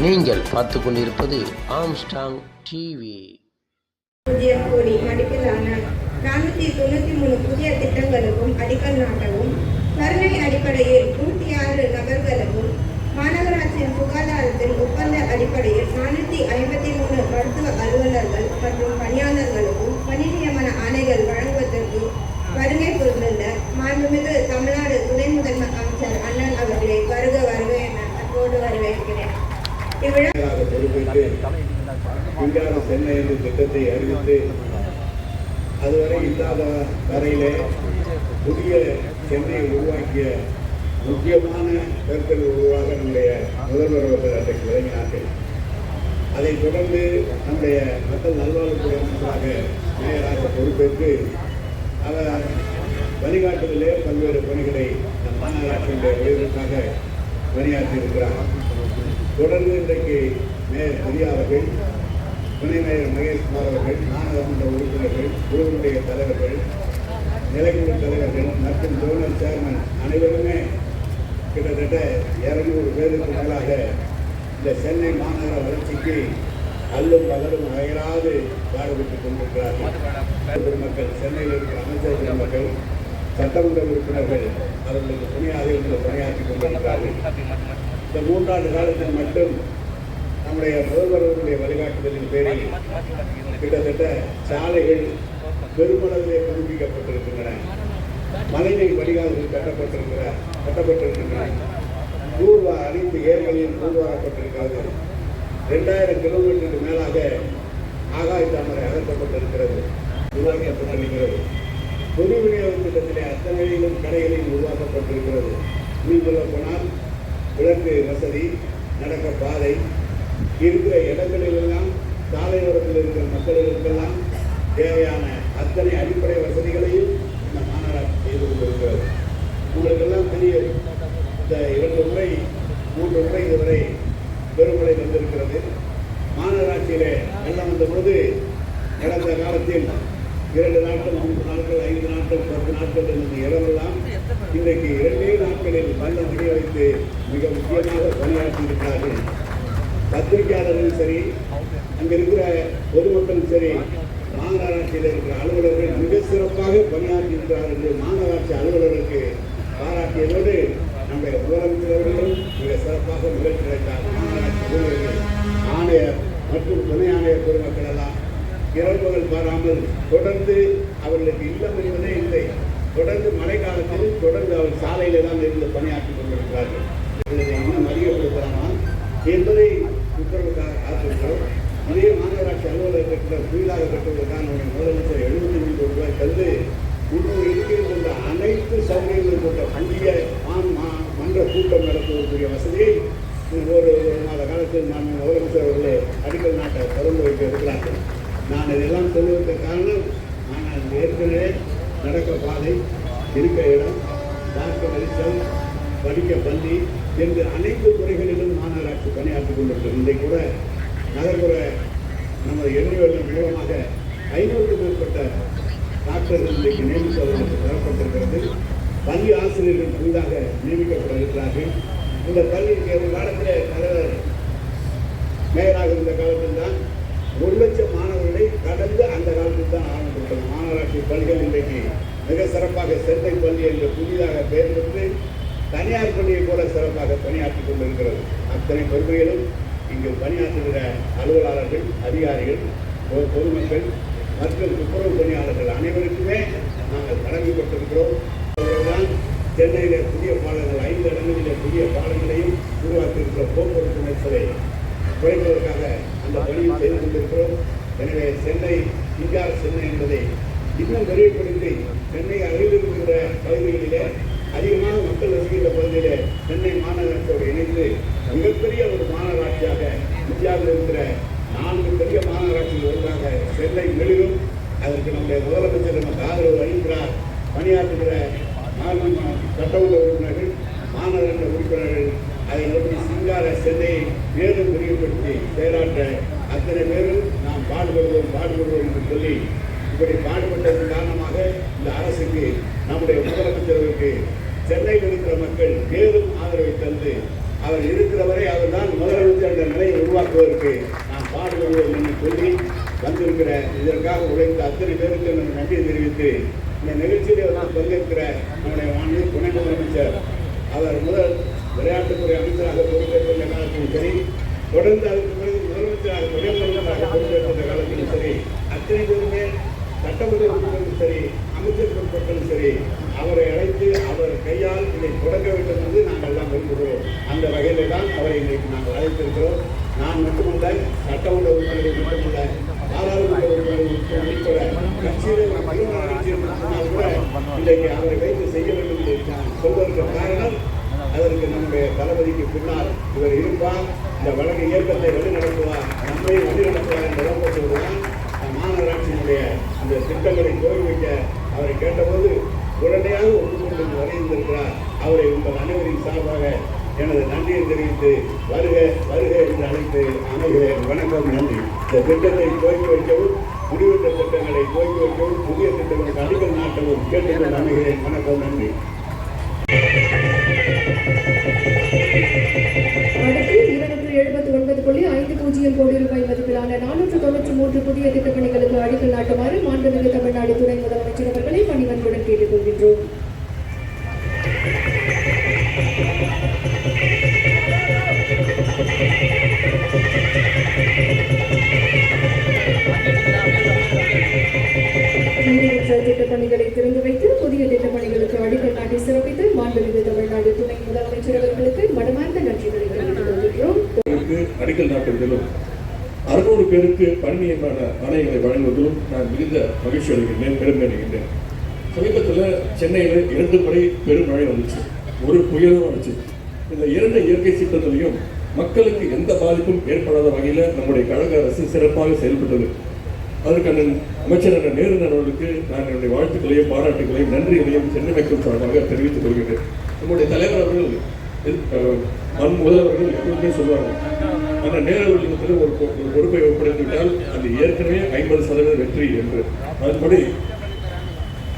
நீங்கள் பார்த்து கொண்டிருப்பது ஆம்ஸ்டாங் டிவி புதிய கோடி நானூற்றி தொண்ணூற்றி மூணு புதிய திட்டங்களுக்கும் அடிக்கல் நாட்டவும் கருணை அடிப்படையில் நூற்றி ஆறு நகர்களுக்கும் மாநகராட்சியின் சுகாதாரத்தின் ஒப்பந்த அடிப்படையில் நானூற்றி ஐம்பத்தி மூணு மருத்துவ அலுவலர்கள் மற்றும் பணியாளர்களுக்கும் பணி நியமன ஆணைகள் வழங்குவதற்கு வருகை புரிந்துள்ள மாண்புமிகு தமிழ்நாடு துணை முதன்மை அமைச்சர் அண்ணன் அவர்களை வருக வருக என அன்போடு வரவேற்கிறேன் இவ்விழா மேலாக பொறுப்பேற்று விஞ்ஞான சென்னை என்ற திட்டத்தை அறிவித்து அதுவரை இல்லாத வரையிலே புதிய சென்னையை உருவாக்கிய முக்கியமான கருத்தல் உருவாக நம்முடைய முதல்வர் அவர்கள் அன்றைக்கு விளங்கினார்கள். அதைத் தொடர்ந்து நம்முடைய மக்கள் நல்வாழ்வுத்துறை அமைச்சராக மேயராக பொறுப்பேற்று அவர் வழிகாட்டுதலே பல்வேறு பணிகளை நம் மாநகராட்சியுடைய உயர்வுக்காக பணியாற்றியிருக்கிறார். தொடர்ந்து இன்றைக்கு மேயர் பெரியா அவர்கள் துணை மேயர் மகேஷ்குமார் அவர்கள் நாடாளுமன்ற உறுப்பினர்கள் குழுவினுடைய தலைவர்கள் நிலைக்குழு தலைவர்கள் மற்றும் ஜோனல் சேர்மன் அனைவருமே கிட்டத்தட்ட இருநூறு பேருக்கு மேலாக இந்த சென்னை மாநகர வளர்ச்சிக்கு அல்லும் பலரும் அயராது பாடுபட்டுக் கொண்டிருக்கிறார்கள். பெருமக்கள் சென்னையில் இருக்கிற அமைச்சர் பெருமக்கள் சட்டமன்ற உறுப்பினர்கள் அவர்களுக்கு துணையாக இருந்து பணியாற்றிக் கொண்டிருக்கிறார்கள். இந்த மூன்றாண்டு காலத்தில் மட்டும் நம்முடைய முதல்வர்களுடைய வழிகாட்டுதலின் பேரில் கிட்டத்தட்ட சாலைகள் பெருமளவிலே புதுப்பிக்கப்பட்டிருக்கின்றன மழைநீர் வடிகால்கள் கட்டப்பட்டிருக்கிற கட்டப்பட்டிருக்கின்றன. தூர்வா அனைத்து ஏரிகளிலும் தூர்வாரப்பட்டிருக்கிறது ரெண்டாயிரம் கிலோமீட்டருக்கு மேலாக ஆகாய தாமரை அகற்றப்பட்டிருக்கிறது. உருவாக்கப்பட்டிருக்கிறது பொது விநியோக திட்டத்திலே அத்தனையிலும் கடைகளில் உருவாக்கப்பட்டிருக்கிறது. இன்னும் சொல்ல போனால் விளக்கு வசதி நடக்க பாதை இருக்கிற இடங்களிலெல்லாம் சாலையோரத்தில் இருக்கிற மக்களுக்கெல்லாம் தேவையான அத்தனை அடிப்படை வசதிகளையும் இந்த மாநகராட்சி செய்து கொண்டிருக்கிறது. உங்களுக்கெல்லாம் தெரியும் இந்த இரண்டு முறை மூன்று முறை இதுவரை பெருமழை வந்திருக்கிறது. மாநகராட்சியிலே வெள்ளம் வந்த பொழுது கடந்த காலத்தில் இரண்டு நாட்கள் மூன்று நாட்கள் ஐந்து நாட்கள் பத்து நாட்கள் இருந்த இடமெல்லாம் இன்றைக்கு இரண்டே நாட்களில் வெள்ளம் முடிய வைத்து மிக முக்கியமாக பணியாற்றி இருக்கிறார்கள் பத்திரிகையாளர்களும் சரி அங்கே இருக்கிற பொதுமக்களும் சரி மாநகராட்சியில் இருக்கிற அலுவலர்கள் மிக சிறப்பாக பணியாற்றி இருக்கிறார்கள் என்று மாநகராட்சி அலுவலர்களுக்கு பாராட்டியதோடு நம்முடைய முதலமைச்சர் அவர்களும் மிக சிறப்பாக நிகழ்ச்சி நடத்தார் மாநகராட்சி அலுவலர்கள் ஆணையர் மற்றும் துணை ஆணையர் பெருமக்கள் எல்லாம் இரவுகள் பாராமல் தொடர்ந்து அவர்களுக்கு இல்லம் என்பதே இல்லை. தொடர்ந்து மழை காலத்தில் தொடர்ந்து அவர் சாலையில் தான் இருந்து பணியாற்றி கொண்டிருக்கிறார்கள். சௌகரியங்களும் பண்டிகை மா- மன்ற கூட்டம் நடத்துவதற்குரிய வசதியை ஒரு மாத காலத்தில் நான் முதலமைச்சர் அவர்களே அடிக்கல் நாட்டை திறந்து வைக்க இருக்கிறார்கள். நான் இதெல்லாம் சொல்வதற்கு காரணம் ஆனால் ஏற்கனவே நடக்க பாதை இருக்க இடம் பார்க்க வெளிச்சல் படிக்க பள்ளி என்று அனைத்து துறைகளிலும் மாநகராட்சி பணியாற்றிக் கொண்டிருக்கிறது. இன்றைக்கு கூட நகர்ப்புற நமது எண்ணிவெள்ளம் மூலமாக ஐநூறுக்கும் மேற்பட்ட டாக்டர்கள் இன்றைக்கு நியமித்தவர்களுக்கு தரப்பட்டிருக்கிறது. பள்ளி ஆசிரியர்கள் புதிதாக நியமிக்கப்பட இருக்கிறார்கள் இந்த பள்ளிக்கு ஒரு காலத்தில் தலைவர் மேயராக இருந்த காலத்தில் தான் ஒரு லட்சம் மாணவர்களை கடந்து அந்த காலத்தில் தான் ஆரம்பித்தது மாநகராட்சி பள்ளிகள் இன்றைக்கு மிக சிறப்பாக சென்னை பள்ளி என்று புதிதாக பெயர் பெற்று தனியார் பள்ளியை போல சிறப்பாக பணியாற்றிக் கொண்டிருக்கிறது. அத்தனை பெருமைகளும் இங்கு பணியாற்றுகிற அலுவலர்கள் அதிகாரிகள் ஒரு பொதுமக்கள் மற்றும் துப்புரவு பணியாளர்கள் அனைவருக்குமே நாங்கள் கடமைப்பட்டிருக்கிறோம் சென்னையிலே புதிய பாலங்கள் ஐந்து இடங்களிலே புதிய பாலங்களையும் உருவாக்கியிருக்கிற போக்குவரத்து நெரிசலை குறைப்பதற்காக அந்த பணியை செய்து கொண்டிருக்கிறோம். எனவே சென்னை இந்தியா சென்னை என்பதை இன்னும் விரைவுபடுத்தி சென்னை அருகில் இருக்கின்ற பகுதிகளிலே அதிகமாக மக்கள் வசிக்கின்ற பகுதியிலே சென்னை மாநகராட்சியோடு இணைந்து மிகப்பெரிய ஒரு மாநகராட்சியாக இந்தியாவில் இருக்கிற நான்கு பெரிய மாநகராட்சிகள் ஒன்றாக சென்னை மெழுகும் அதற்கு நம்முடைய முதலமைச்சர் நமக்கு ஆதரவு அளிக்கிறார் பணியாற்றுகிற மாநில சட்டமன்ற உறுப்பினர்கள் மாநகர உறுப்பினர்கள் அதை நோக்கி சிங்கார சென்னையை மேலும் விரிவுபடுத்தி செயலாற்ற அத்தனை பேரும் நாம் பாடுபடுவோம் என்று சொல்லி இப்படி பாடுபட்டதன் காரணமாக இந்த அரசுக்கு நம்முடைய முதலமைச்சருக்கு சென்னையில் இருக்கிற மக்கள் மேலும் ஆதரவை தந்து அவர் இருக்கிற வரை அவர் தான் முதலமைச்சர் என்ற நிலையை உருவாக்குவதற்கு நாம் பாடுபடுவோம் என்று சொல்லி வந்திருக்கிற இதற்காக உழைத்த அத்தனை பேருக்கு எனக்கு நன்றி தெரிவித்து இந்த நிகழ்ச்சியில் நான் பங்கேற்கிற நம்முடைய மாநில துணை முதலமைச்சர் அவர் முதல் விளையாட்டுத்துறை அமைச்சராக பொறுப்பேற்ற காலத்திலும் சரி தொடர்ந்து அதுக்கு பிறகு முதலமைச்சராக துணை முதலமைச்சராக பொறுப்பேற்ற காலத்திலும் சரி அத்தனை பேருமே சட்டமன்ற உறுப்பினரும் சரி அமைச்சர் பொறுப்பேற்றாலும் சரி அவரை அழைத்து அவர் கையால் இதை தொடங்க வேண்டும் என்று நாங்கள் எல்லாம் விரும்புகிறோம் அந்த வகையிலே தான் அவரை இன்றைக்கு நாங்கள் அழைத்திருக்கிறோம் நான் மட்டுமல்ல சட்டமன்ற உறுப்பினர்கள் மட்டுமல்ல பாராளுமன்ற உறுப்பினர்கள் உட்பட கட்சியிலே ஒரு தீர்மானம் நிகழ்ச்சி என்று சொன்னால் கூட இன்றைக்கு அவரை வைத்து செய்ய வேண்டும் என்று நான் சொல்வதற்கு காரணம் அதற்கு நம்முடைய தளபதிக்கு பின்னால் இவர் இருப்பார். இந்த வழக்கு இயக்கத்தை வழிநடத்துவார் நம்மை வழிநடத்துவார் என்ற நோக்கத்தோடு தான் மாநகராட்சியினுடைய அந்த திட்டங்களை துவங்கி வைக்க அவரை கேட்டபோது உடனடியாக ஒப்புக்கொண்டு வரைந்திருக்கிறார். அவரை உங்கள் அனைவரின் சார்பாக எனது நன்றியை தெரிவித்து வருக வருக என்று அழைத்து அமைகிறேன் வணக்கம் நன்றி. இந்த திட்டத்தை துவக்கி வைக்கவும் முடிவெற்ற திட்டங்களை துவக்கி வைக்கவும் புதிய திட்டங்களுக்கு அடிக்கல் நாட்டவும் கேட்டுக்கொண்டு அமைகிறேன் வணக்கம் நன்றி. எழுபத்தி ஒன்பது புள்ளி ஐந்து பூஜ்ஜியம் கோடி ரூபாய் மதிப்பிலான நானூற்று தொன்னூற்றி மூன்று புதிய திட்டப்பணிகளுக்கு அடிக்கல் நாட்டுமாறு மாண்புமிகு தமிழ்நாடு துணை முதலமைச்சர் அவர்களை பணிவன்புடன் கேட்டுக்கொள்கின்றோம். திட்டப்பணிகளை திறந்து வைத்து புதிய திட்டப்பணிகளுக்கு அடிக்கல் நாட்டி சிறப்பித்து மாண்புமிகு தமிழ்நாடு துணை முதலமைச்சர் அவர்களுக்கு மனமார்ந்த நன்றிகளை தெரிவித்துக் கொள்கின்றோம் அடிக்கல் நாட்டுவதிலும் அறுநூறு பேருக்கு பணி நியமன ஆணையங்களை வழங்குவதிலும் நான் மிகுந்த மகிழ்ச்சி அடைகின்றேன் பெருமை அடைகின்றேன் சமீபத்தில் சென்னையில் இரண்டு முறை மழை வந்துச்சு. ஒரு புயலும் வந்துச்சு. இந்த இரண்டு இயற்கை சீற்றத்திலையும் மக்களுக்கு எந்த பாதிப்பும் ஏற்படாத வகையில் நம்முடைய கழக அரசு சிறப்பாக செயல்பட்டது. அதற்கான அமைச்சர் என்ற நேரு அவர்களுக்கு நான் என்னுடைய வாழ்த்துக்களையும் பாராட்டுகளையும் நன்றிகளையும் சென்னை மக்கள் சார்பாக தெரிவித்துக் கொள்கிறேன் நம்முடைய தலைவர் அவர்கள் மண் முதல்வர்கள் எப்பொழுதுமே சொல்வார்கள் ஆனால் நேரத்தில் ஒரு பொ- பொறுப்பை ஒப்படைத்துவிட்டால் அது ஏற்கனவே ஐம்பது சதவீத வெற்றி என்று. அதன்படி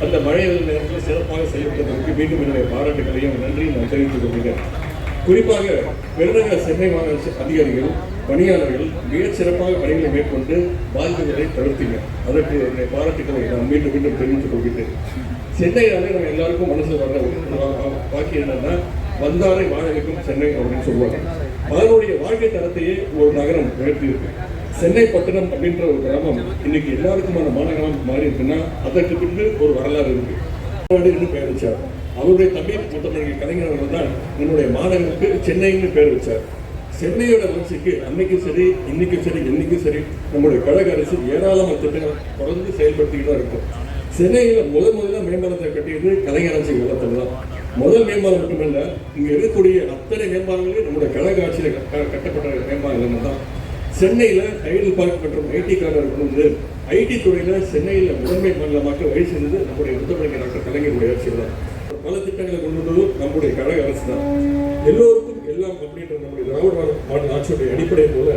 அந்த மழை நேரத்தில் சிறப்பாக செய்யப்பட்டதற்கு மீண்டும் என்னுடைய பாராட்டுகளையும் நன்றியும் நான் தெரிவித்துக் கொள்கிறேன் குறிப்பாக பெருநகர சென்னை மாநகர அதிகாரிகள் பணியாளர்கள் மிகச் சிறப்பாக பணிகளை மேற்கொண்டு பாதிப்புகளை தவிர்த்தீங்க அதற்கு என்னுடைய பாராட்டுக்களை நான் மீண்டும் மீண்டும் தெரிவித்துக் கொள்கிறேன் சென்னையாலே நம்ம எல்லாருக்கும் மனசு வர பாக்கி என்னன்னா வந்தாரை வாழ வைக்கும் சென்னை அப்படின்னு சொல்லுவாங்க. அதனுடைய வாழ்க்கை தரத்தையே ஒரு நகரம் உயர்த்தி இருக்கு சென்னை பட்டணம் அப்படின்ற ஒரு கிராமம் இன்னைக்கு எல்லாருக்குமான மாநகரம் மாறி இருக்குன்னா அதற்கு பின்பு ஒரு வரலாறு இருக்கு. தமிழ்நாடு என்று பெயர் வச்சார். அவருடைய தமிழ் முத்தமிழ் கலைஞர் அவர்கள் தான் என்னுடைய மாநகருக்கு சென்னைன்னு பேர் வச்சார். சென்னையோட வளர்ச்சிக்கு அன்னைக்கும் சரி இன்னைக்கும் சரி என்னைக்கும் சரி நம்முடைய கழக அரசு ஏராளமான திட்டங்கள் தொடர்ந்து செயல்படுத்திக்கிட்டு தான் இருக்கும். சென்னையில் முதல் முதல்ல மேம்பாலத்தை கட்டியது கலைஞர் அரசு காலத்தில் தான். முதல் மேம்பாலம் மட்டுமல்ல இங்கே இருக்கக்கூடிய அத்தனை மேம்பாலங்களும் நம்முடைய கழக ஆட்சியில் கட்ட- கட்டப்பட்ட மேம்பாலங்கள் தான். சென்னையில் டைடல் பார்க் மற்றும் ஐடி கார்னர் கொண்டு வந்து ஐடி துறையில் சென்னையில் முதன்மை மாநிலமாக வழி செய்தது நம்முடைய முதலமைச்சர் டாக்டர் கலைஞருடைய ஆட்சி தான். பல திட்டங்களை கொண்டு வந்ததும் நம்முடைய கழக அரசு தான். எல்லோருக்கும் எல்லாம் அப்படின்ற திராவிட மாடல் ஆட்சியுடைய அடிப்படை போல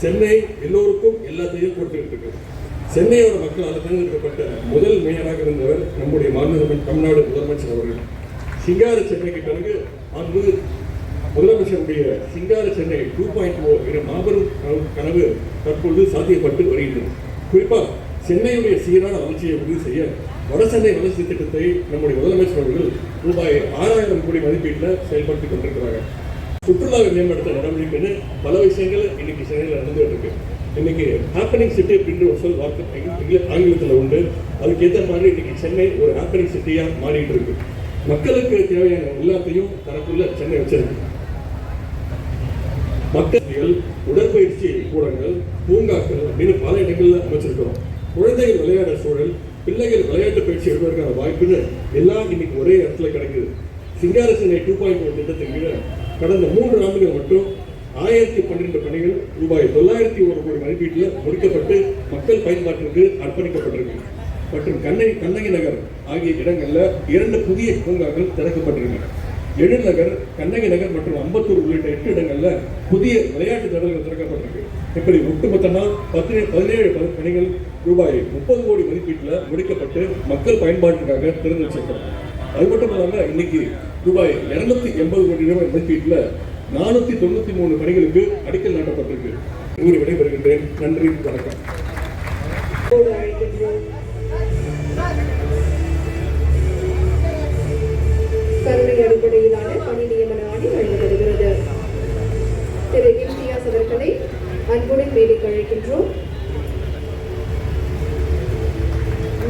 சென்னை எல்லோருக்கும் எல்லாத்தையும் கொடுத்துட்டு இருக்கு சென்னையோட மக்களால் தேர்ந்தெடுக்கப்பட்ட முதல் மேயராக இருந்தவர் நம்முடைய மாநில தமிழ்நாடு முதலமைச்சர் அவர்கள். சிங்கார சென்னைக்கு பிறகு அங்கு முதலமைச்சருடைய சிங்கார சென்னை டூ பாயிண்ட் ஓ என்ற மாபெரும் கனவு- கனவு தற்பொழுது சாத்தியப்பட்டு வருகின்றது. குறிப்பாக சென்னையுடைய சீரான வளர்ச்சியை உறுதி செய்ய வடசென்னை வளர்ச்சி திட்டத்தை நம்முடைய முதலமைச்சர் அவர்கள் ரூபாய் ஆறாயிரம் கோடி மதிப்பீட்டில் செயல்படுத்திக் கொண்டிருக்கிறாங்க சுற்றுலாவை மேம்படுத்த நடவடிக்கைன்னு பல விஷயங்கள் இன்னைக்கு சென்னையில் நடந்துகிட்டு இருக்கு இன்னைக்கு ஹாப்பனிங் சிட்டி அப்படின்ற ஒரு சொல் வார்த்தை ஆங்கிலத்தில் உண்டு. அதுக்கு ஏற்ற மாதிரி இன்னைக்கு சென்னை ஒரு ஹாப்பனிங் சிட்டியாக மாறிட்டு இருக்கு மக்களுக்கு தேவையான எல்லாத்தையும் தனக்குள்ள சென்னை வச்சிருக்கு. மக்கள் உடற்பயிற்சி கூடங்கள் பூங்காக்கள் அப்படின்னு பல இடங்கள்ல அமைச்சிருக்கிறோம். குழந்தைகள் விளையாட சூழல் பிள்ளைகள் விளையாட்டு பயிற்சி எடுப்பதற்கான வாய்ப்புன்னு எல்லாம் இன்னைக்கு ஒரே இடத்துல கிடைக்குது. சிங்காரசனை டூ பாயிண்ட் ஒன் oh திட்டத்தின் கீழே கடந்த மூன்று ஆண்டுகள் மட்டும் ஆயிரத்தி பன்னிரண்டு பணிகள் ரூபாய் தொள்ளாயிரத்தி ஒரு கோடி மதிப்பீட்டில் முடிக்கப்பட்டு மக்கள் பயன்பாட்டிற்கு அர்ப்பணிக்கப்பட்டிருக்கு. மற்றும் கண்ணகி கண்ணகி நகர் ஆகிய இடங்களில் இரண்டு புதிய பூங்காக்கள் திறக்கப்பட்டிருக்கின்றன. எழுநகர் கண்ணகி நகர் மற்றும் அம்பத்தூர் உள்ளிட்ட எட்டு இடங்களில் புதிய விளையாட்டு திடல்கள் திறக்கப்பட்டிருக்கு. இப்படி ஒட்டுமொத்தமாக பத்து பதினேழு பணிகள் ரூபாய் முப்பது கோடி மதிப்பீட்டில் முடிக்கப்பட்டு மக்கள் பயன்பாட்டுக்காக திறந்து வச்சிருக்கிறோம் அது மட்டும் இல்லாமல் இன்னைக்கு ரூபாய் இருநூத்தி எண்பது கோடி ரூபாய் மதிப்பீட்டில் நானூத்தி தொண்ணூத்தி மூணு பணிகளுக்கு அடிக்கல் நாட்டப்பட்டிருக்கு. கூறி விடைபெறுகின்றேன். நன்றி வணக்கம். கருணை அடிப்படையிலான பணி நியமன ஆணை வழங்கப்படுகிறது. திரு இம்தியாஸ் அவர்களை அன்புடன் மேடைக்கு அழைக்கின்றோம்.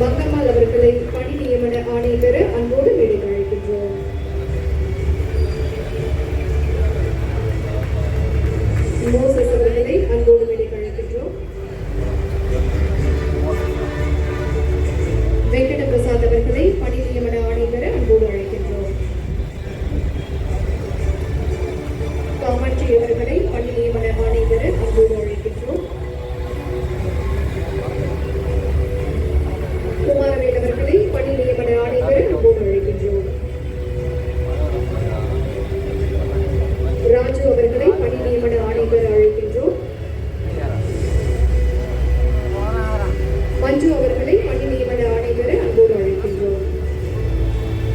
மங்கம்மாள் அவர்களை பணி நியமன ஆணை பெற அன்போடு மஞ்சு அவர்களை பணி நியமன ஆணை பெற அன்போடு அழைக்கின்றோம்.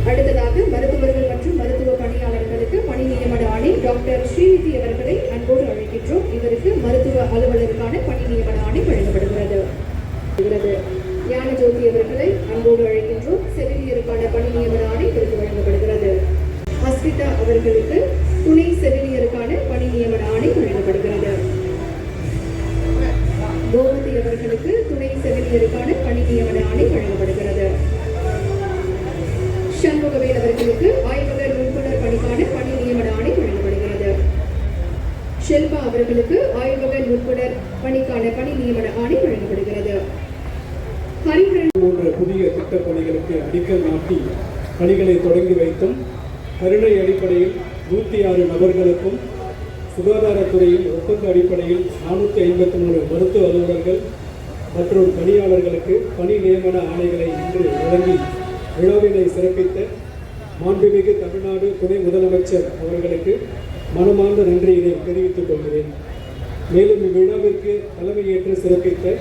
அடுத்ததாக மருத்துவர்கள் மற்றும் மருத்துவ பணியாளர்களுக்கு பணி நியமன ஆணை டாக்டர் ஸ்ரீநிதி அவர்களை அன்போடு அழைக்கின்றோம். இவருக்கு மருத்துவ அலுவலருக்கான பணி நியமன ஆணை வழங்கப்படுகிறது. ஞானஜோதி அவர்களை அன்போடு அழைக்கின்றோம். செவிலியருக்கான பணி நியமன ஆணை இவருக்கு வழங்கப்படுகிறது. அஸ்மிதா அவர்களுக்கு துணை செவிலியருக்கான பணி நியமன ஆணை வழங்கப்படுகிறது. கோமதி துணை செவிலியருக்கான பணி நியமன ஆணை வழங்கப்படுகிறது. சண்முகவேல் அவர்களுக்கு ஆய்வக நுண்புணர் பணிக்கான பணி நியமன ஆணை வழங்கப்படுகிறது. ஷெல்பா அவர்களுக்கு ஆய்வக நுண்புணர் பணிக்கான பணி நியமன ஆணை வழங்கப்படுகிறது. ஹரிஹரன் போன்ற புதிய திட்டப் பணிகளுக்கு அடிக்கல் நாட்டி பணிகளை தொடங்கி வைத்தும் கருணை அடிப்படையில் நூற்றி ஆறு நபர்களுக்கும் சுகாதாரத்துறையில் ஒப்பந்த அடிப்படையில் நானூற்றி ஐம்பத்தி மூணு மருத்துவ அலுவலர்கள் மற்றும் பணியாளர்களுக்கு பணி நியமன ஆணைகளை இன்று வழங்கி விழாவினை சிறப்பித்த மாண்புமிகு தமிழ்நாடு துணை முதலமைச்சர் அவர்களுக்கு மனமார்ந்த நன்றியினை தெரிவித்துக் கொள்கிறேன். மேலும் இவ்விழாவிற்கு தலைமையேற்று சிறப்பித்த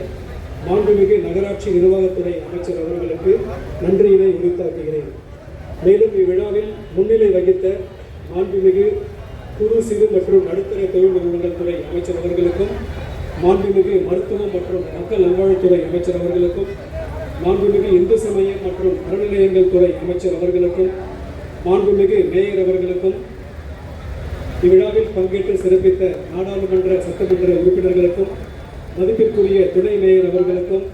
மாண்புமிகு நகராட்சி நிர்வாகத்துறை அமைச்சர் அவர்களுக்கு நன்றியினை உரித்தாக்குகிறேன். மேலும் இவ்விழாவில் முன்னிலை வகித்த மாண்புமிகு குறு சிறு மற்றும் நடுத்தர தொழில் நிறுவனங்கள் துறை அமைச்சர் அவர்களுக்கும் மாண்புமிகு மருத்துவம் மற்றும் மக்கள் நல்வாழ்வுத்துறை அமைச்சர் அவர்களுக்கும் மாண்புமிகு இந்து சமயம் மற்றும் அறநிலையங்கள் துறை அமைச்சர் அவர்களுக்கும் மாண்புமிகு மேயர் அவர்களுக்கும் இவ்விழாவில் பங்கேற்று சிறப்பித்த நாடாளுமன்ற சட்டமன்ற உறுப்பினர்களுக்கும் மதிப்பிற்குரிய துணை மேயர் அவர்களுக்கும்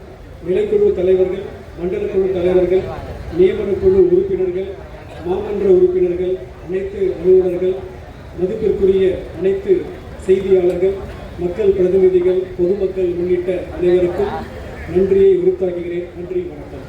நிலைக்குழு தலைவர்கள் மண்டல குழு தலைவர்கள் நியமனக்குழு உறுப்பினர்கள் மாமன்ற உறுப்பினர்கள் அனைத்து அலுவலர்கள் மதிப்பிற்குரிய அனைத்து செய்தியாளர்கள் மக்கள் பிரதிநிதிகள் பொதுமக்கள் உள்ளிட்ட அனைவருக்கும் நன்றியை உரித்தாக்குகிறேன் நன்றி வணக்கம்.